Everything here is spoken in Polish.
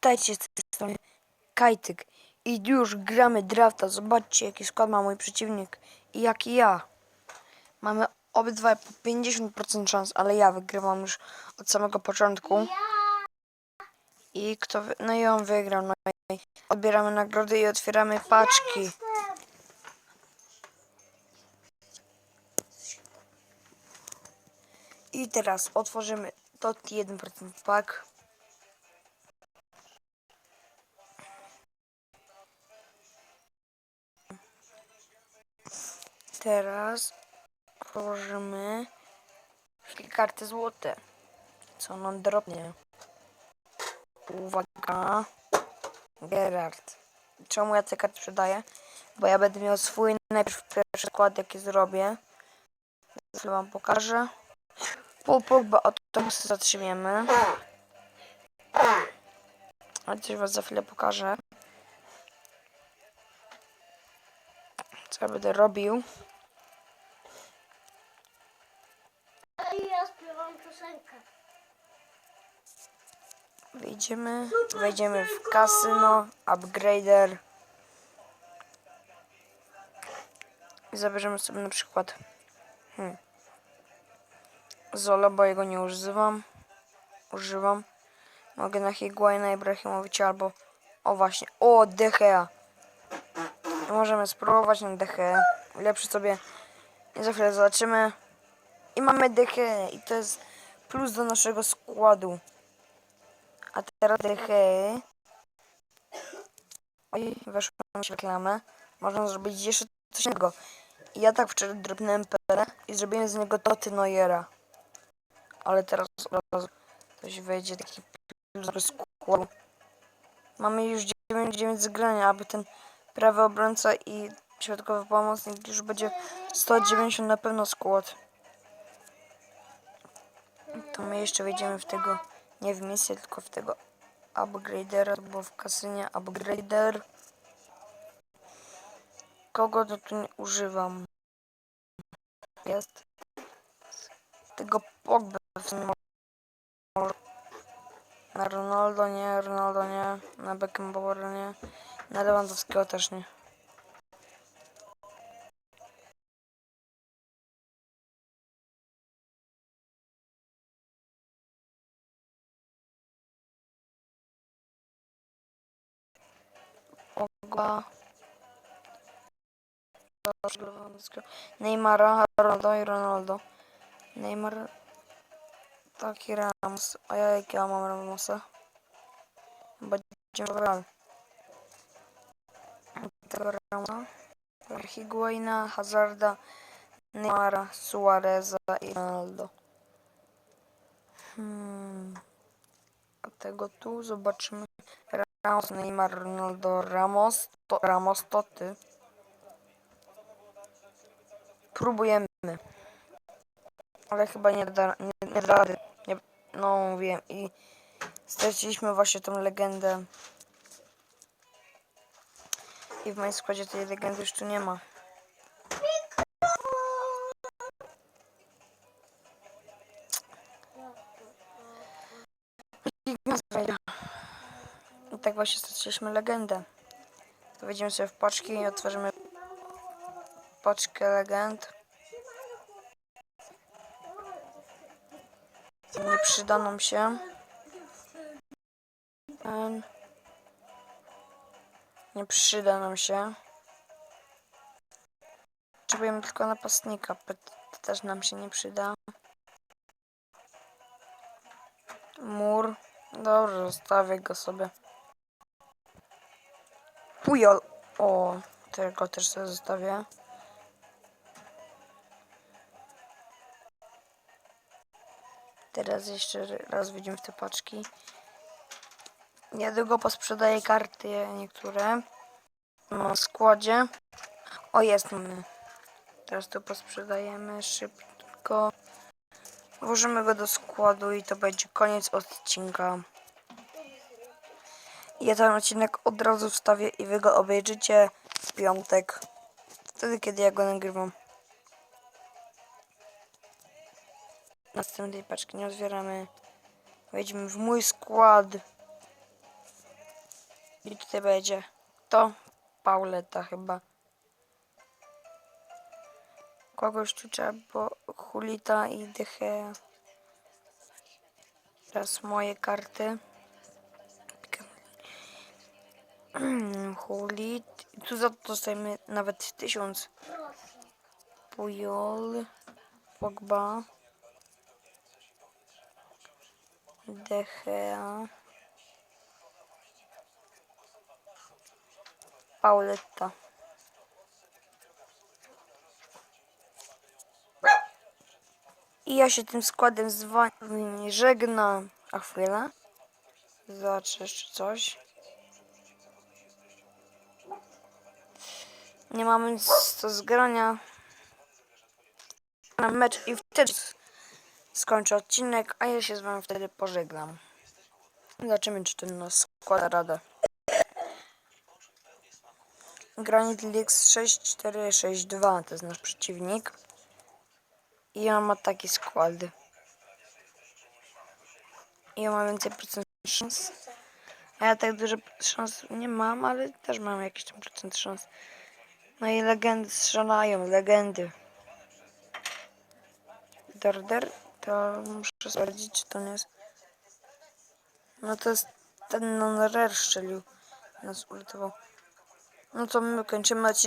Witajcie z tej strony Kajtyk i już gramy drafta. Zobaczcie jaki skład ma mój przeciwnik i jaki ja. Mamy obydwaj po 50% szans, ale ja wygrywam już od samego początku. I kto, no i on wygrał, no i odbieramy nagrody i otwieramy paczki. I teraz otworzymy to 1% pack. Teraz otworzymy karty złote. Co nam drobnie. Uwaga. Gerard. Czemu ja te karty sprzedaję? Bo ja będę miał swój najpierw pierwszy skład jaki zrobię. Zaraz wam pokażę. Pół Pogba, o to my sobie zatrzymiemy. Ale coś was za chwilę pokażę. Co ja będę robił. Ja śpiewam piosenkę. Wejdziemy, wejdziemy w kasyno, upgrader. I zabierzemy sobie na przykład hmm, Zola, bo jego nie używam. Używam. Mogę na Higuaina Ibrahimowicza albo o właśnie, o Dechea. Możemy spróbować na Dechea. Lepszy sobie i za chwilę zobaczymy. I mamy Dechea i to jest plus do naszego składu. A teraz dychy. Oj, weszło mi reklamę. Można zrobić jeszcze coś innego. Ja tak wczoraj drobnąłem PL i zrobiłem z niego Toty Neuera. Ale teraz od razu coś wejdzie taki plus składu. Mamy już 9 zgrania, aby ten prawy obrońca i środkowy pomocnik już będzie 190 na pewno skład. To my jeszcze wejdziemy w tego, nie w misję, tylko w tego upgradera, bo w kasynie upgrader. Kogo to tu nie używam? Jest tego Pogba w. Na Ronaldo nie, Ronaldo nie, na Beckenbauer nie, na Lewandowskiego też nie. Pogba. Neymara, Ronaldo i Ronaldo. Neymar. Taki Ramos. A ja jak ja mam Ramosa? Będziemy grali. Tego Ramosa. Higuaina, Hazarda, Neymara, Suareza i Ronaldo. Hmm. A tego tu zobaczymy. Ramos, Neymar, Ronaldo, Ramos. To, Ramos to ty. Próbujemy. Ale chyba nie da, nie, nie da rady. Nie, no wiem i straciliśmy właśnie tą legendę. I w moim składzie tej legendy już tu nie ma. Tak właśnie straciliśmy legendę. To wejdziemy sobie w paczki i otworzymy paczkę legend. Nie przyda nam się. Nie przyda nam się. Potrzebujemy tylko napastnika. To też nam się nie przyda. Mur. Dobrze, zostawię go sobie. Pujol. O, tego też sobie zostawię. Teraz jeszcze raz wejdziemy w te paczki. Niedługo posprzedaję karty niektóre. Mam w składzie. O, jest mamy. Teraz to posprzedajemy szybko. Włożymy go do składu i to będzie koniec odcinka. Ja ten odcinek od razu wstawię i wy go obejrzycie w piątek. Wtedy, kiedy ja go nagrywam. Następnej paczki nie otwieramy. Wejdźmy w mój skład. I tutaj będzie to Pauleta chyba. Kogoś tu trzeba, bo Hulita i Dychea. Teraz moje karty. I tu za to dostajemy nawet tysiąc. Pujol. Pogba. De Gea. Pauletta. I ja się tym składem z wami żegnam. A jeszcze coś. Nie mamy nic do zgrania. Na mecz i wtedy skończę odcinek, a ja się z wami wtedy pożegnam. Zobaczymy, czy ten nas składa radę. Granit Lix 6462 to jest nasz przeciwnik. I on ma taki skład. I on ma więcej procent szans. A ja tak dużo szans nie mam, ale też mam jakiś tam procent szans. No i legendy strzelają, legendy. Darder, to muszę sprawdzić, czy to nie jest. No to jest ten non-rare strzelił. Nas uratował. No to my kończymy.